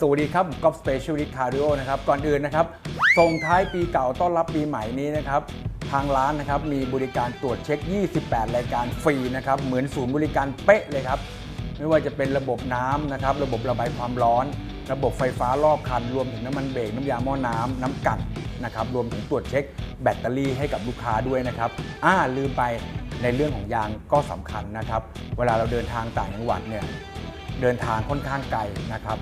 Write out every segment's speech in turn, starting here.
สวัสดีครับกอล์ฟสเปเชียลิสต์คาร์ดิโอนะครับ ก่อนอื่นนะครับส่งท้ายปีเก่าต้อนรับปีใหม่นี้นะครับ ทางร้านนะครับมีบริการตรวจเช็ค 28 รายการฟรีนะครับ เหมือนศูนย์บริการเป๊ะเลยครับ ไม่ว่าจะเป็นระบบน้ำนะครับ ระบบระบายความร้อน ระบบไฟฟ้ารอบคัน รวมถึงน้ำมันเบรกน้ำยาหม้อน้ำน้ำกัดนะครับรวมถึงตรวจเช็คแบตเตอรี่ให้กับลูกค้าด้วยนะครับอ่าลืมไปในเรื่องของยางก็สำคัญนะครับ เวลาเราเดินทางต่างจังหวัดเนี่ยเดินทางค่อนข้างไกลนะครับ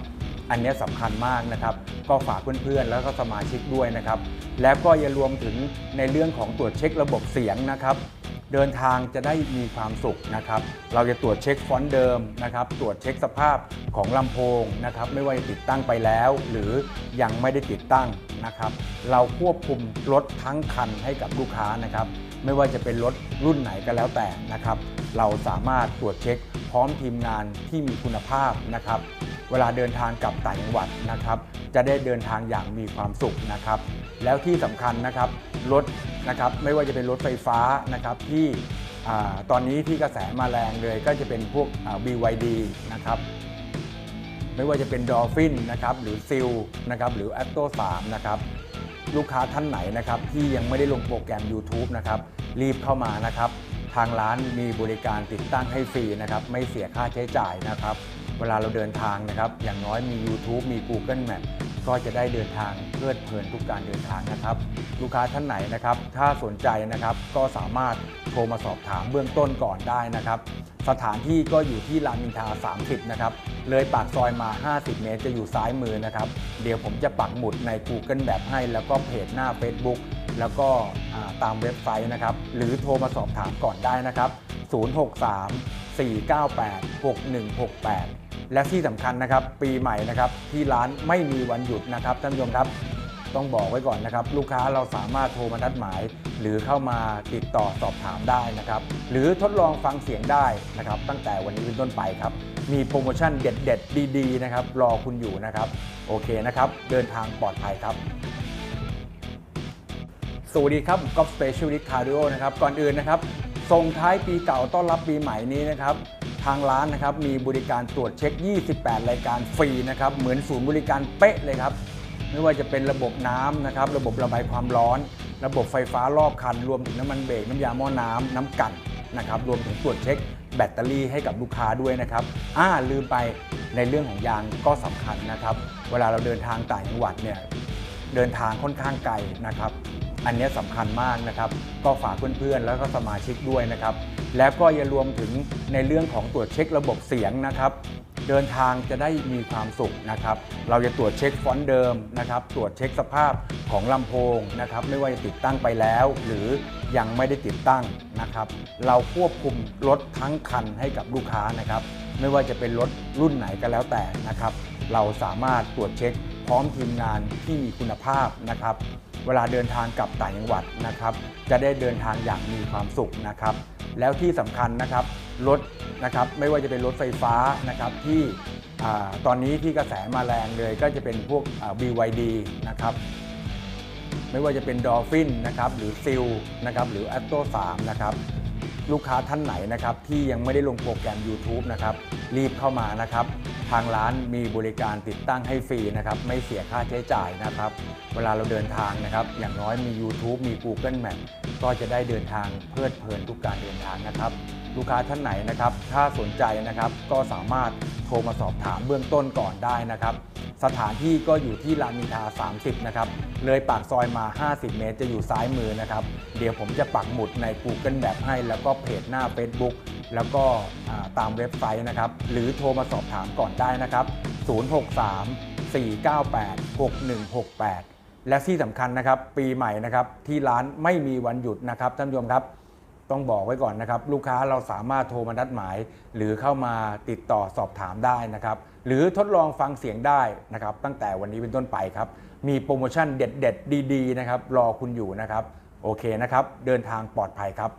อันนี้สำคัญมากนะครับ ก็ฝากเพื่อนๆ แล้วก็สมาชิกด้วยนะครับ แล้วก็อย่ารวมถึงในเรื่องของตรวจเช็คระบบเสียงนะครับ เดินทางจะได้มีความสุขนะครับ เราจะตรวจเช็คฟอนต์เดิมนะครับ ตรวจเช็คสภาพของลำโพงนะครับ ไม่ว่าจะติดตั้งไปแล้ว หรือยังไม่ได้ติดตั้งนะครับ เราควบคุมรถทั้งคันให้กับลูกค้านะครับ ไม่ว่าจะเป็นรถรุ่นไหนก็แล้วแต่นะครับ เราสามารถตรวจเช็คพร้อมทีมงานที่มีคุณภาพนะครับ เวลาเดินทางกลับต่างจังหวัดนะครับ จะได้เดินทางอย่างมีความสุขนะครับ แล้วที่สำคัญนะครับรถนะครับไม่ว่าจะเป็นรถไฟฟ้านะครับที่อตอนนี้ที่กระแสมาแรงเลยก็จะเป็นพวกอ่า BYD นะครับไม่ว่าจะเป็นดอ l ฟินนะครับหรือซิลนะครับหรือ a t t o 3นะครับลูกค้าท่านไหนนะครับที่ยังไม่ได้ลงโปรแกรม YouTube นะครับรีบเข้ามานะครับ ทางร้านมีบริการติดตั้งให้ฟรีนะครับไม่เสียค่าใช้จ่ายนะครับ เวลาเราเดินทางนะครับ อย่างน้อยมี YouTube มี Google Map ก็จะได้เดินทางเพลิดเพลินทุกการเดินทางนะครับ ลูกค้าท่านไหนนะครับ ถ้าสนใจนะครับก็สามารถโทรมาสอบถามเบื้องต้นก่อนได้นะครับ สถานที่ก็อยู่ที่รามอินทรา30 นะครับ เลยปากซอยมา 50 เมตรจะอยู่ซ้ายมือนะครับ เดี๋ยวผมจะปักหมุดใน Google แบบให้ แล้วก็เพจหน้า Facebook แล้วก็ตามเว็บไซต์นะครับ หรือโทรมาสอบถามก่อนได้นะครับ 063 498 6168 และที่สำคัญนะครับ ปีใหม่นะครับที่ร้านไม่มีวันหยุดนะครับท่านผู้ชมครับ ต้องบอกไว้ก่อนนะครับ ลูกค้าเราสามารถโทรมานัดหมาย หรือเข้ามาติดต่อสอบถามได้นะครับ หรือทดลองฟังเสียงได้นะครับ ตั้งแต่วันนี้เป็นต้นไปครับ มีโปรโมชั่นเด็ดๆ ดีๆนะครับรอคุณอยู่นะครับ โอเคนะครับ เดินทางปลอดภัยครับสวัสดีครับกอล์ฟสเปเชียลิสต์คาร์ดิโอนะครับก่อนอื่นนะครับส่งท้ายปีเก่าต้อนรับปีใหม่นี้นะครับ ทางร้านนะครับมีบริการตรวจเช็ค 28 รายการฟรีนะครับเหมือนศูนย์บริการเป๊ะเลยครับไม่ว่าจะเป็นระบบน้ำนะครับระบบระบายความร้อน ระบบไฟฟ้ารอบคัน รวมถึงน้ำมันเบรกน้ำยาหม้อน้ำน้ำกัดนะครับรวมถึงตรวจเช็คแบตเตอรี่ให้กับลูกค้าด้วยนะครับอ่าลืมไปในเรื่องของยางก็สำคัญนะครับ เวลาเราเดินทางต่างจังหวัดเนี่ยเดินทางค่อนข้างไกลนะครับ อันนี้สำคัญมากนะครับ ก็ฝากเพื่อนๆแล้วก็สมาชิกด้วยนะครับ แล้วก็อย่ารวมถึงในเรื่องของตรวจเช็คระบบเสียงนะครับ เดินทางจะได้มีความสุขนะครับ เราจะตรวจเช็คฟอนต์เดิมนะครับ ตรวจเช็คสภาพของลำโพงนะครับ ไม่ว่าจะติดตั้งไปแล้ว หรือยังไม่ได้ติดตั้งนะครับ เราควบคุมรถทั้งคันให้กับลูกค้านะครับ ไม่ว่าจะเป็นรถรุ่นไหนก็แล้วแต่นะครับ เราสามารถตรวจเช็คพร้อมทีมงานที่มีคุณภาพนะครับ เวลาเดินทางกลับต่างจังหวัดนะครับจะได้เดินทางอย่างมีความสุขนะครับ แล้วที่สำคัญนะครับรถนะครับไม่ว่าจะเป็นรถไฟฟ้านะครับที่อตอนนี้ที่กระแสมาแรงเลยก็จะเป็นพวกอ่า BYD นะครับไม่ว่าจะเป็นดอฟฟินนะครับหรือซิลนะครับหรือแอตโต3นะครับ ลูกค้าท่านไหนนะครับที่ยังไม่ได้ลงโปรแกรม YouTube นะครับรีบเข้ามานะครับ ทางร้านมีบริการติดตั้งให้ฟรีนะครับไม่เสียค่าใช้จ่ายนะครับ เวลาเราเดินทางนะครับ อย่างน้อยมี YouTube มี Google Map ก็จะได้เดินทางเพลิดเพลินทุกการเดินทางนะครับ ลูกค้าท่านไหนนะครับ ถ้าสนใจนะครับก็สามารถโทรมาสอบถามเบื้องต้นก่อนได้นะครับ สถานที่ก็อยู่ที่รามินทา 30 นะครับ เลยปากซอยมา 50 เมตรจะอยู่ซ้ายมือนะครับ เดี๋ยวผมจะปักหมุดใน Google Map ให้ แล้วก็เพจหน้า Facebook แล้วก็ตามเว็บไซต์นะครับ หรือโทรมาสอบถามก่อนได้นะครับ 063 498 6168 และที่สำคัญนะครับ ปีใหม่นะครับ ที่ร้านไม่มีวันหยุดนะครับท่านผู้ชมครับ ต้องบอกไว้ก่อนนะครับ ลูกค้าเราสามารถโทรมานัดหมาย หรือเข้ามาติดต่อสอบถามได้นะครับ หรือทดลองฟังเสียงได้นะครับ ตั้งแต่วันนี้เป็นต้นไปครับ มีโปรโมชั่นเด็ด ๆ ดี ๆ นะครับ รอคุณอยู่นะครับ โอเคนะครับ เดินทางปลอดภัยครับ